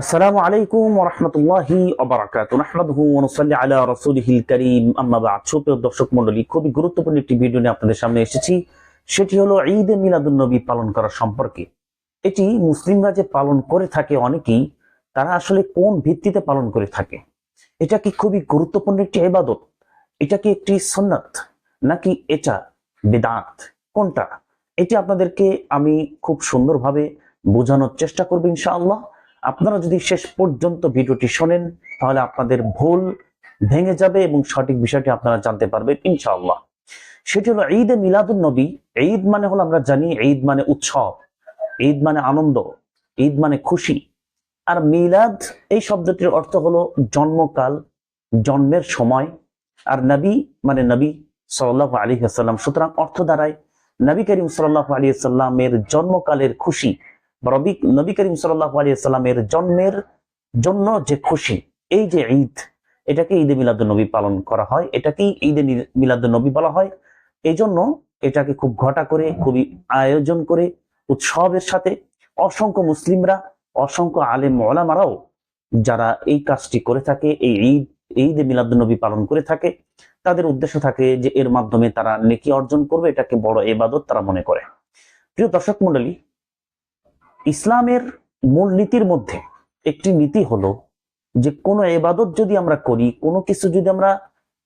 আসসালামু আলাইকুম ওরহমতুল্লাহি অবরাকাত নাহমাদুহু ওয়া নুসাল্লি আলা রাসূলিহিল কারীম। আম্মা সুপ্রিয় দর্শক মণ্ডলী, খুবই গুরুত্বপূর্ণ একটি ভিডিও নিয়ে আপনাদের সামনে এসেছি। সেটি হলো ঈদ এ মিলাদুন পালন করা সম্পর্কে। এটি মুসলিমরা যে পালন করে থাকে অনেকেই, তারা আসলে কোন ভিত্তিতে পালন করে থাকে? এটা কি খুবই গুরুত্বপূর্ণ একটি ইবাদত? এটা কি একটি সুন্নাত? নাকি এটা বেদাত? কোনটা? এটি আপনাদেরকে আমি খুব সুন্দরভাবে বোঝানোর চেষ্টা করব ইনশাআল্লাহ। আপনারা যদি শেষ পর্যন্ত ভিডিওটি শোনেন, তাহলে আপনাদের ভুল ভেঙে যাবে এবং সঠিক বিষয়টি আপনারা জানতে পারবেন, ইনশাআল্লাহ। সেটি হলো ঈদ এ মিলাদুন নবী। ঈদ মানে হলো আমরা জানি ঈদ মানে উৎসব, ঈদ মানে আনন্দ, ঈদ মানে খুশি। আর মিলাদ এই শব্দটির অর্থ হলো জন্মকাল, জন্মের সময়। আর নবী মানে নবী সাল্লাহ আলী আসাল্লাম সুতরাং অর্থ দ্বারায় নবী করিম সাল্লাহ আলী আসাল্লামের জন্মকালের খুশি। নবী করিম সাল্লাহ আলী আসাল্লামের জন্মের জন্য যে খুশি, এই যে ঈদ এটাকে ঈদে মিলাদ নবী পালন করা হয়। এটাকেই ঈদে মিলাদ নবী বলা হয়। এই জন্য এটাকে খুব ঘটা করে, খুবই আয়োজন করে, উৎসবের সাথে অসংখ্য মুসলিমরা, অসংখ্য আলেম ওলামারাও যারা এই কাজটি করে থাকে, এই ঈদ ঈদ এ মিলাদ নবী পালন করে থাকে, তাদের উদ্দেশ্য থাকে যে এর মাধ্যমে তারা নেকি অর্জন করবে, এটাকে বড় এবাদত তারা মনে করে। প্রিয় দর্শক মন্ডলী ইসলামের মূল নীতির মধ্যে একটি নীতি হলো যে কোনো এবাদত যদি আমরা করি, কোনো কিছু যদি আমরা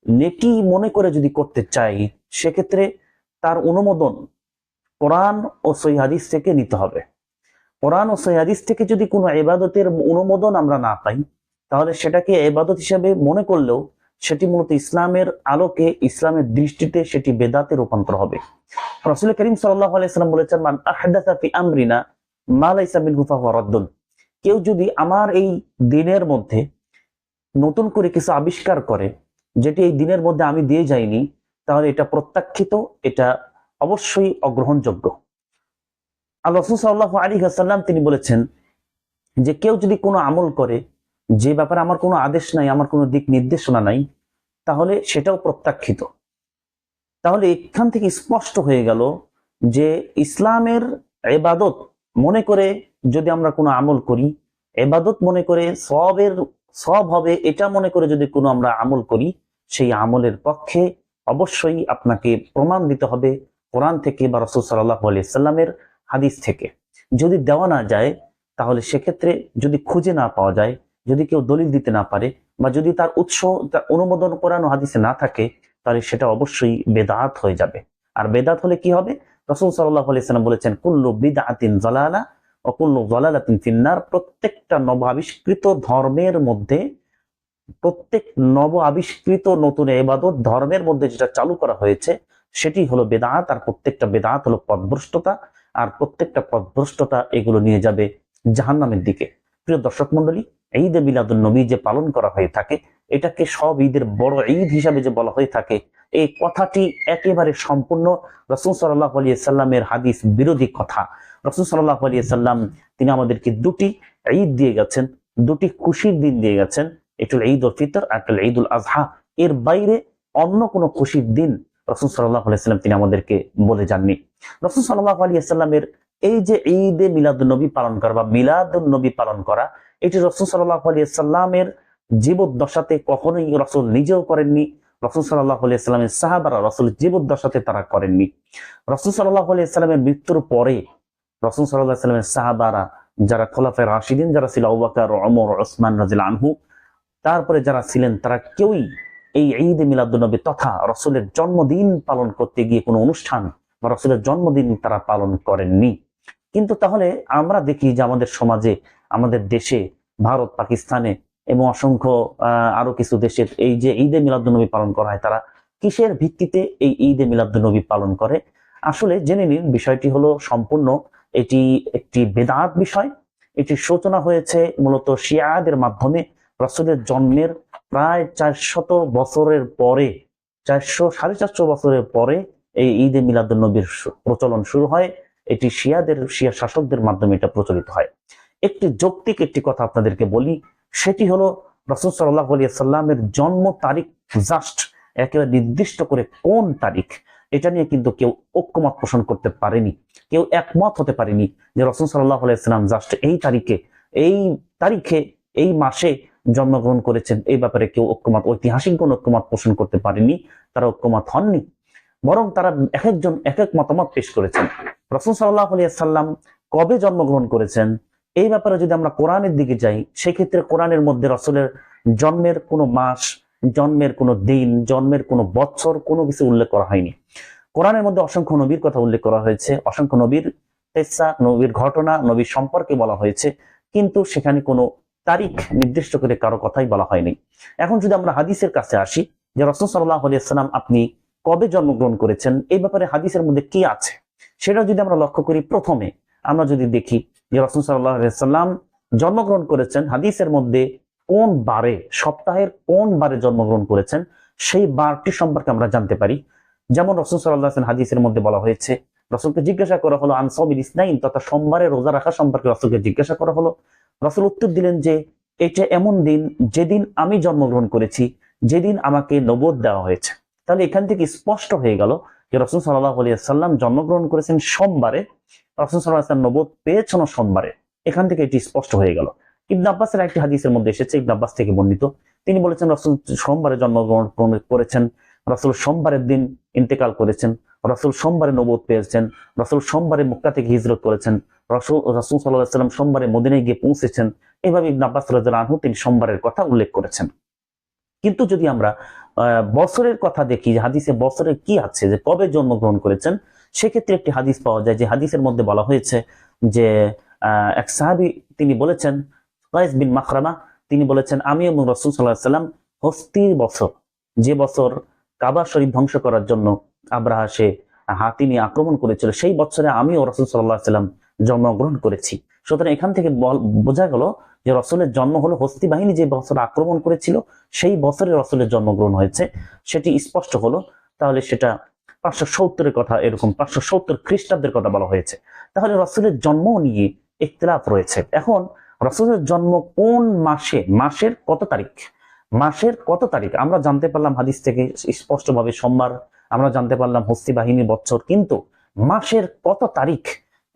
নেকি মনে করে যদি করতে চাই, সেক্ষেত্রে তার অনুমোদন কোরআন ও সৈহাদিস থেকে নিতে হবে। কোরআন ও সৈহাদিস থেকে যদি কোনো এবাদতের অনুমোদন আমরা না পাই, তাহলে সেটাকে এবাদত হিসেবে মনে করলেও সেটি মূলত ইসলামের আলোকে, ইসলামের দৃষ্টিতে সেটি বেদাতে রূপান্তর হবে। রসুল করিম সাল্লাহ আলাইসাল্লাম বলেছেন, মান আহদাসা আমরিনা কেউ যদি আমার এই দিনের মধ্যে নতুন করে কিছু আবিষ্কার করে, যেটি এই দিনের মধ্যে আমি দিয়ে যাইনি, তাহলে এটা প্রত্যাখ্যিত, এটা অবশ্যই অগ্রহণযোগ্য। আল্লাহ আলী হাসাল্লাম তিনি বলেছেন যে কেউ যদি কোনো আমল করে, যে ব্যাপারে আমার কোনো আদেশ নাই, আমার কোনো দিক নির্দেশনা নাই, তাহলে সেটাও প্রত্যাখ্যিত। তাহলে এখান থেকে স্পষ্ট হয়ে গেল যে ইসলামের এবাদত মনে করে যদি আমরা কোনো আমল করি, এবাদত মনে করে সবের, সব হবে, এটা মনে করে যদি কোনো আমরা আমল করি, সেই আমলের পক্ষে অবশ্যই আপনাকে প্রমাণ দিতে হবে কোরআন থেকে বা রসুল সাল্লাহ সাল্লামের হাদিস থেকে। যদি দেওয়া না যায়, তাহলে সেক্ষেত্রে যদি খুঁজে না পাওয়া যায়, যদি কেউ দলিল দিতে না পারে বা যদি তার উৎস, তার অনুমোদন করানো হাদিসে না থাকে, তাহলে সেটা অবশ্যই বেদাত হয়ে যাবে। আর বেদাত হলে কি হবে? রসুল সাল্লাহ বলেছেন, কুল্লু বিদাতিন জলালা ও কুল্লু জলালাতিন ফিন্নার। প্রত্যেকটা নব আবিষ্কৃত ধর্মের মধ্যে, প্রত্যেক নব আবিষ্কৃত নতুন এবাদত ধর্মের মধ্যে যেটা চালু করা হয়েছে, সেটি হলো বেদাত আর প্রত্যেকটা বেদাত হলো পদভ্রষ্টতা আর প্রত্যেকটা পদভ্রষ্টতা এগুলো নিয়ে যাবে জাহান্নামের দিকে। প্রিয় দর্শক মন্ডলী ঈদে মিলাদুল নবী যে পালন করা হয়ে থাকে এটাকে সব ঈদের বড় ঈদ হিসাবে যে বলা হয়ে থাকে, এই কথাটি একেবারে সম্পূর্ণ রসুল সাল্লাহ আলিয়া সাল্লামের হাদিস বিরোধী কথা। রসুল সাল্লাহ আলিয়া সাল্লাম তিনি আমাদেরকে দুটি ঈদ দিয়ে গেছেন, দুটি খুশির দিন দিয়ে গেছেন একটু ঈদ উল ফিতর একটা ঈদ উল আজহা এর বাইরে অন্য কোনো খুশির দিন রসুল সাল্লাহ আলিয়াল্লাম তিনি আমাদেরকে বলে যাননি। রসুল সাল্লাহ আলিয়া সাল্লামের এই যে ঈদে মিলাদুল নবী পালন করা বা মিলাদ নবী পালন করা, এটি রসুল সাল্লাহ আলিয়া সাল্লামের জীবদ্দশাতে কখনোই রসুল নিজেও করেননি। রসুল সাল্লাহ আলিয়াল্লামের সাহাবারা রসুল জীবদ্দশাতে তারা করেননি। রসুল সাল্লাহ আলিয়াল্লামের মৃত্যুর পরে রসুল সাল্লাহ সাল্লামের সাহাবারা, যারা খোলাফের রাশিদিন, যারা ছিল আবাকার অমর ওসমান রাজিল আনহু, তারপরে যারা ছিলেন, তারা কেউই এই ঈদ মিলাদুলনবী তথা রসুলের জন্মদিন পালন করতে গিয়ে কোনো অনুষ্ঠান বা রসুলের জন্মদিন তারা পালন করেননি। কিন্তু তাহলে আমরা দেখি যে আমাদের সমাজে, আমাদের দেশে, ভারত, পাকিস্তানে এবং অসংখ্য আরও কিছু দেশের এই যে ঈদে মিলাদুলনবী পালন করা হয়, তারা কিসের ভিত্তিতে এই ঈদে মিলাদুলনবী পালন করে? আসলে জেনে নিন, বিষয়টি হলো সম্পূর্ণ, এটি একটি বেদাত বিষয়। এটি সূচনা হয়েছে মূলত শিয়াদের মাধ্যমে। রসুলের জন্মের প্রায় চারশত বছরের পরে, চারশো সাড়ে চারশো বছরের পরে এই ঈদে মিলাদুল নবীর প্রচলন শুরু হয়। এটি শিয়াদের, শিয়া শাসকদের মাধ্যমে এটা প্রচলিত হয়। একটি যৌক্তিক একটি কথা আপনাদেরকে বলি সেটি হলো রসুল সাল্লাহ আলিয়া সাল্লামের জন্ম তারিখ জাস্ট একেবারে নির্দিষ্ট করে কোন তারিখ, এটা নিয়ে কিন্তু কেউ ঐক্যমত পোষণ করতে পারেনি, কেউ একমত হতে পারেনি যে রসুল সাল্লাহ আলাইসাল্লাম জাস্ট এই তারিখে এই তারিখে, এই মাসে জন্মগ্রহণ করেছেন, এই ব্যাপারে কেউ ঐক্যমত, ঐতিহাসিক কোন ঐক্যমত পোষণ করতে পারেনি, তারা ঐক্যমত হননি, বরং তারা এক একজন এক এক মতামত পেশ করেছেন। রসুল সাল্লাহ আলিয়া সাল্লাম কবে জন্মগ্রহণ করেছেন? এই ব্যাপারে যদি আমরা কোরআনের দিকে যাই, সেক্ষেত্রে কোরআনের মধ্যে রসুলের জন্মের কোনো মাস, জন্মের কোনো দিন, জন্মের কোনো বছর কোনো কিছু উল্লেখ করা হয়নি। কোরআনের মধ্যে অসংখ্য নবীর কথা উল্লেখ করা হয়েছে, অসংখ্য নবীর তেসা নবীর ঘটনা, নবীর সম্পর্কে বলা হয়েছে, কিন্তু সেখানে কোনো তারিখ নির্দিষ্ট করে কারও কথাই বলা হয়নি। এখন যদি আমরা হাদিসের কাছে আসি, যে রসুল সাল্লাহ আলিয়াল্লাম আপনি কবে জন্মগ্রহণ করেছেন, এই ব্যাপারে হাদিসের মধ্যে কি আছে? সেটা যদি আমরা লক্ষ্য করি প্রথমে, আমরা যদি দেখি যে রসুল সাল্লাম জন্মগ্রহণ করেছেন, হাদিসের মধ্যে কোন বারে, সপ্তাহের কোন বারে জন্মগ্রহণ করেছেন, সেই বারটি সম্পর্কে আমরা জানতে পারি। যেমন রসুল সাল্লাহ হাদিসের মধ্যে বলা হয়েছে, রসুলকে জিজ্ঞাসা করা হলো আনসবিল ইসনাইন? তথা সোমবারে রোজা রাখা সম্পর্কে রসুলকে জিজ্ঞাসা করা হলো। রসুল উত্তর দিলেন যে, এটা এমন দিন যেদিন আমি জন্মগ্রহণ করেছি, যেদিন আমাকে নবোধ দেওয়া হয়েছে। তাহলে এখান থেকে স্পষ্ট হয়ে গেল যে রসুল সাল্লাহ আলিয়া সাল্লাম জন্মগ্রহণ করেছেন সোমবারে রসুল পেয়েছেন সোমবারে এখান থেকে এটি স্পষ্ট হয়ে গেল। ইবন আব্বাসের একটি হাদিসের মধ্যে এসেছে, ইবন আব্বাস থেকে বর্ণিত। তিনি বলেছেন, রসুল সোমবারে জন্মগ্রহণ করেছেন সোমবারের দিন ইন্তেকাল করেছেন সোমবারে নবোধ পেয়েছেন, রসুল সোমবারে মক্কা থেকে হিজরত করেছেন, রসুল রসুল সাল্লাম সোমবারে মদিনায় গিয়ে পৌঁছেছেন। এইভাবে ইবন আব্বাস রাজা তিনি সোমবারের কথা উল্লেখ করেছেন। কিন্তু যদি আমরা বছরের কথা দেখি হাদিসে বছরে কি আছে, যে কবে জন্মগ্রহণ করেছেন সেক্ষেত্রে একটি হাদিস পাওয়া যায় যে হাদিসের মধ্যে বলা হয়েছে যে এক সাহাবি তিনি বলেছেন, কায়েস বিন মাখরামা তিনি বলেছেন আমি এবং রসুল সাল্লাহ সাল্লাম হস্তির বছর, যে বছর কাবা শরীফ ধ্বংস করার জন্য আব্রাহা, সে হাতি নিয়ে আক্রমণ করেছিল, সেই বছরে আমি ও রসুল সাল্লাহ সাল্লাম জন্মগ্রহণ করেছি। সুতরাং এখান থেকে বোঝা গেল যে রসুলের জন্ম হলো হস্তি বাহিনী যে বছর আক্রমণ করেছিল, সেই বছরে রসুলের জন্মগ্রহণ হয়েছে। সেটি স্পষ্ট হলো, তাহলে সেটা পাঁচশো সত্তরের কথা এরকম, পাঁচশো সত্তর খ্রিস্টাব্দের কথা বলা হয়েছে। তাহলে রসুলের জন্ম নিয়ে ইখতলাফ রয়েছে। এখন রসুলের জন্ম কোন মাসে? মাসের কত তারিখ? মাসের কত তারিখ? আমরা জানতে পারলাম হাদিস থেকে স্পষ্টভাবে সোমবার, আমরা জানতে পারলাম হস্তি বাহিনী বছর কিন্তু মাসের কত তারিখ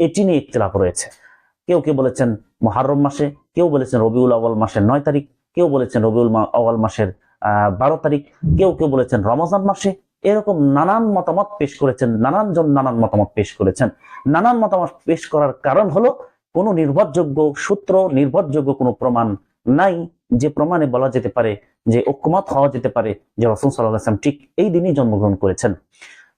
এটি নিয়ে ইখতলাফ রয়েছে। কেউ কেউ বলেছেন মহারম মাসে, কেউ বলেছেন রবিউল আওয়াল মাসের নয় তারিখ, কেউ বলেছেন রবিউল আওয়াল মাসের বারো তারিখ, কেউ কেউ বলেছেন রমজান মাসে এরকম নানান মতামত পেশ করেছেন নানান জন নানান মতামত পেশ করেছেন। নানান মতামত পেশ করার কারণ হলো, কোনো নির্ভরযোগ্য সূত্র, নির্ভরযোগ্য কোনো প্রমাণ নাই যে প্রমাণে বলা যেতে পারে, যে ঐক্যমত হওয়া যেতে পারে যে রসুল সাল্লাহ ঠিক এই দিনই জন্মগ্রহণ করেছেন।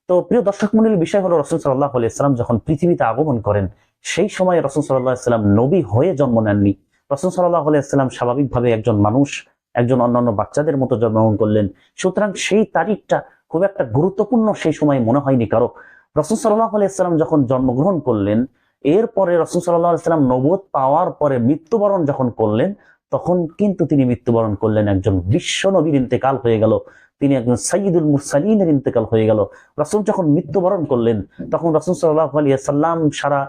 তো প্রিয় দর্শক মন্ডলীর বিষয় হলো রসুল সাল্লাহ আলাইসাল্লাম যখন পৃথিবীতে আগমন করেন, সেই সময় রসুল সাল্লাহ সাল্লাম নবী হয়ে জন্ম নেননি। রসুল সাল্লাহ আলাইসাল্লাম স্বাভাবিকভাবে একজন মানুষ, একজন অন্যান্য বাচ্চাদের মতো জন্মগ্রহণ করলেন। সুতরাং সেই তারিখটা খুব একটা গুরুত্বপূর্ণ সেই সময় মনে হয়নি কারও। রসুল সাল্লাহ আলাইসাল্লাম যখন জন্মগ্রহণ করলেন, এরপরে রসুল সাল্লাহ আলাইসাল্লাম নবদ পাওয়ার পরে মৃত্যুবরণ যখন করলেন, তখন কিন্তু তিনি মৃত্যুবরণ করলেন একজন বিশ্ব নবীর ইন্তেকাল হয়ে গেল। তিনি একজন সাইদুল মুরসালিনের ইন্তেকাল হয়ে গেল। রসুল যখন মৃত্যুবরণ করলেন, তখন রসুল সাল্লাহ আলিয়া সাল্লাম সারা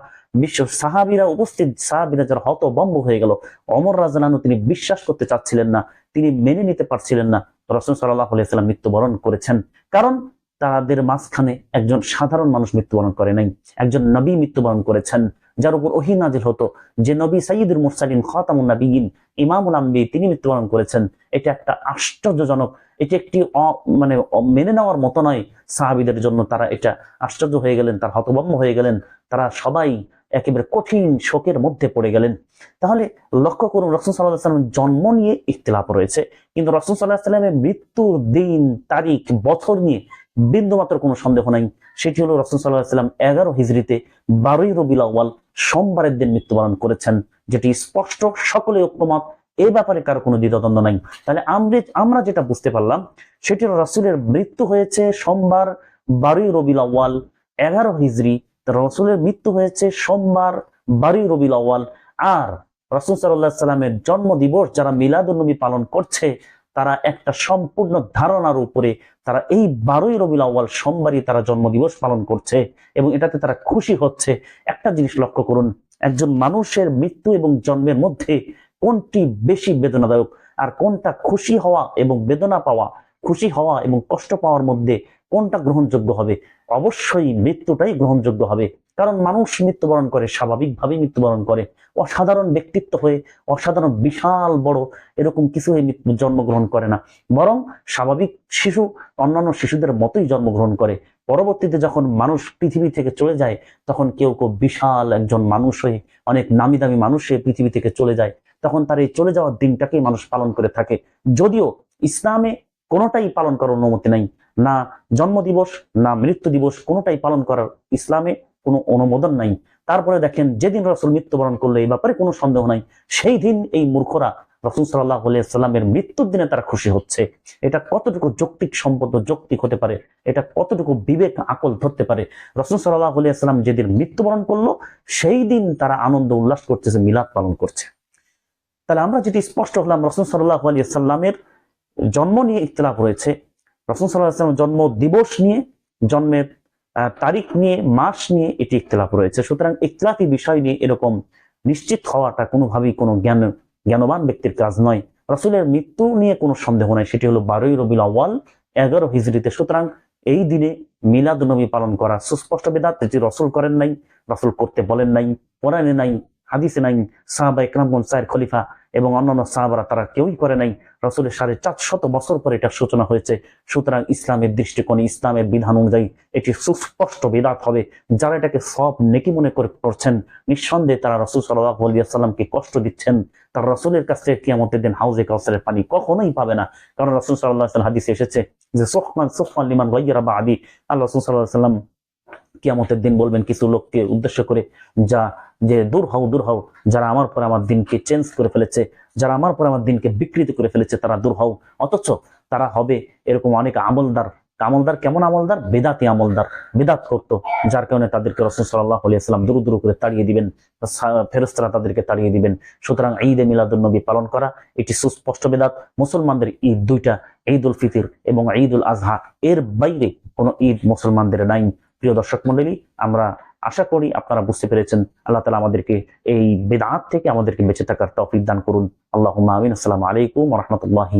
বিশ্ব সাহাবিরা উপস্থিত, সাহাবিরা যারা হতবম্ব হয়ে গেল। অমর রাজানু তিনি বিশ্বাস করতে চাচ্ছিলেন না, তিনি মেনে নিতে পারছিলেন না। রসুল সাল্লাহ আলিয়াল্লাম মৃত্যুবরণ করেছেন। কারণ তাদের মাঝখানে একজন সাধারণ মানুষ মৃত্যুবরণ করে নাই। একজন নবী মৃত্যুবরণ করেছেন। যার উপর ওহি নাজিল হতো যে নবী সাইদুল মুরসালিন, খতামুন নবীন ইমামুল আম্বি তিনি মৃত্যুবরণ করেছেন। এটা একটা আশ্চর্যজনক, এটি একটি মানে মেনে নেওয়ার মতো নয়। সাহাবিদের জন্য তারা এটা আশ্চর্য হয়ে গেলেন, তার হতভম্ব হয়ে গেলেন। তারা সবাই একেবারে কঠিন শোকের মধ্যে পড়ে গেলেন। তাহলে লক্ষ্য করুন, রসুল সাল্লাহ জন্ম নিয়ে ইখতিলাফ রয়েছে। কিন্তু রসুল সাল্লাহ মৃত্যুর দিন, তারিখ, বছর নিয়ে বিন্দুমাত্র কোনো সন্দেহ নাই। সেটি হলো রসুল সাল্লাহ সাল্লাম এগারো হিজড়িতে বারোই রবিল আউ্বাল সোমবারের দিন মৃত্যুবরণ করেছেন, যেটি স্পষ্ট সকলে ঐক্যমত এ ব্যাপারে কারও কোনো দ্বিধাদ্বন্দ্ব নাই। তাহলে আমরা যেটা বুঝতে পারলাম, সেটি হলো রসুলের মৃত্যু হয়েছে সোমবার বারোই রবিল আউ্বাল এগারো হিজড়ি রসুলের মৃত্যু হয়েছে সোমবার বারোই রবিল আউ্বাল আর রসুল সাল্লাহ সাল্লামের জন্ম দিবস যারা মিলাদুন্নবী পালন করছে, তারা একটা সম্পূর্ণ ধারণার উপরে তারা এই বারোই রবিল আউ্বাল সোমবারই তারা জন্মদিবস পালন করছে এবং এটাতে তারা খুশি হচ্ছে। একটা জিনিস লক্ষ্য করুন, একজন মানুষের মৃত্যু এবং জন্মের মধ্যে কোনটি বেশি বেদনাদায়ক আর কোনটা খুশি হওয়া এবং বেদনা পাওয়া, খুশি হওয়া এবং কষ্ট পাওয়ার মধ্যে কোনটা গ্রহণযোগ্য হবে? অবশ্যই মৃত্যুটাই গ্রহণযোগ্য হবে। কারণ মানুষ মৃত্যুবরণ করে, স্বাভাবিকভাবেই মৃত্যুবরণ করে। অসাধারণ ব্যক্তিত্ব হয়ে, অসাধারণ বিশাল বড় এরকম কিছু হয়ে জন্মগ্রহণ করে না। বরং স্বাভাবিক শিশু, অন্যান্য শিশুদের মতোই জন্মগ্রহণ করে। পরবর্তীতে যখন মানুষ পৃথিবী থেকে চলে যায়, তখন কেউ কেউ বিশাল একজন মানুষ হয়ে, অনেক নামি দামি মানুষ হয়ে পৃথিবী থেকে চলে যায়। তখন তার এই চলে যাওয়ার দিনটাকেই মানুষ পালন করে থাকে। যদিও ইসলামে কোনোটাই পালন করার অনুমতি নাই। না জন্ম দিবস না মৃত্যু দিবস কোনোটাই পালন করার ইসলামে কোনো অনুমোদন নাই। তারপরে দেখেন, যেদিন রসুল মৃত্যুবরণ করল, এই ব্যাপারে কোনো সন্দেহ নাই। সেই দিন এই মূর্খরা রসুল সাল্লাহ সাল্লামের মৃত্যুর দিনে তারা খুশি হচ্ছে। এটা কতটুকু যৌক্তিক সম্পদ যৌক্তিক হতে পারে? এটা কতটুকু বিবেক, আকল ধরতে পারে? রসুল সাল্লাহ সাল্লাম যেদিন মৃত্যুবরণ করল, সেই দিন তারা আনন্দ উল্লাস করতেছে মিলাদ পালন করছে। তাহলে আমরা যেটি স্পষ্ট হলাম, রসুল সাল্লাহ আলিয়া সাল্লামের জন্ম নিয়ে ইতলাফ রয়েছে। রসুল সাল্লাহ জন্ম দিবস নিয়ে, জন্মের তারিখ নিয়ে, মাস নিয়ে এটি ইতলাফ রয়েছে। সুতরাং ইতলাফি বিষয় নিয়ে এরকম নিশ্চিত হওয়াটা কোনোভাবেই কোনো জ্ঞান, জ্ঞানবান ব্যক্তির কাজ নয়। রসুলের মৃত্যু নিয়ে কোনো সন্দেহ নাই। সেটি হলো বারোই রবিল আওয়াল এগারো হিজড়িতে। সুতরাং এই দিনে মিলাদ নবী পালন করা সুস্পষ্ট বেদাত। যেটি রসুল করেন নাই, রসুল করতে বলেন নাই কোরআনে নাই হাদিসে নাই, সাহাবা ইকরাম সাহের খলিফা এবং অন্যান্য সাহাবারা তারা কেউই করে নাই। রসুলের সাড়ে চার শত বছর পরে এটার সূচনা হয়েছে। সুতরাং ইসলামের দৃষ্টিকোণে, ইসলামের বিধান অনুযায়ী এটি সুস্পষ্ট বেদাত হবে। যারা এটাকে সব নেকি মনে করে করছেন, নিঃসন্দেহে তারা রসুল সাল্লাহ সাল্লামকে কষ্ট দিচ্ছেন। তার রসুলের কাছ থেকে কিয়ামতের দিন হাউজে কাউসারের পানি কখনোই পাবে না। কারণ রসুল সাল্লাহ হাদিসে এসেছে যে, সোহমান সোহমান লিমান গাইয়ারা বা আদি আল্লাহ রসুল সাল্লাহ সাল্লাম কিয়ামতের দিন বলবেন কিছু লোককে উদ্দেশ্য করে, যা যে দূর হও দূর হও, যারা আমার পরে আমার দিনকে চেঞ্জ করে ফেলেছে, যারা আমার পরে আমার দিনকে বিকৃত করে ফেলেছে, তারা দূর হও। অথচ তারা হবে এরকম অনেক আমলদার। আমলদার কেমন আমলদার? বেদাতি আমলদার। বেদাত করতো, যার কারণে তাদেরকে রসুল সাল্লাহ আলিয়াল্লাম দূর দূর করে তাড়িয়ে দিবেন ফেরস্তারা তাদেরকে তাড়িয়ে দিবেন। সুতরাং ঈদ এ মিলাদুল পালন করা, এটি সুস্পষ্ট বেদাত। মুসলমানদের ঈদ দুইটা ঈদ উল ফিতির এবং ঈদ উল আজহা এর বাইরে কোনো ঈদ মুসলমানদের নাই। প্রিয় দর্শক মন্ডলী, আমরা আশা করি আপনারা বুঝতে পেরেছেন, আল্লাহ তালা আমাদেরকে এই বেদাত থেকে আমাদেরকে বেঁচে থাকার তফিক দান করুন। আল্লাহ আমিন। আসসালামু আলাইকুম রহমতুল্লাহি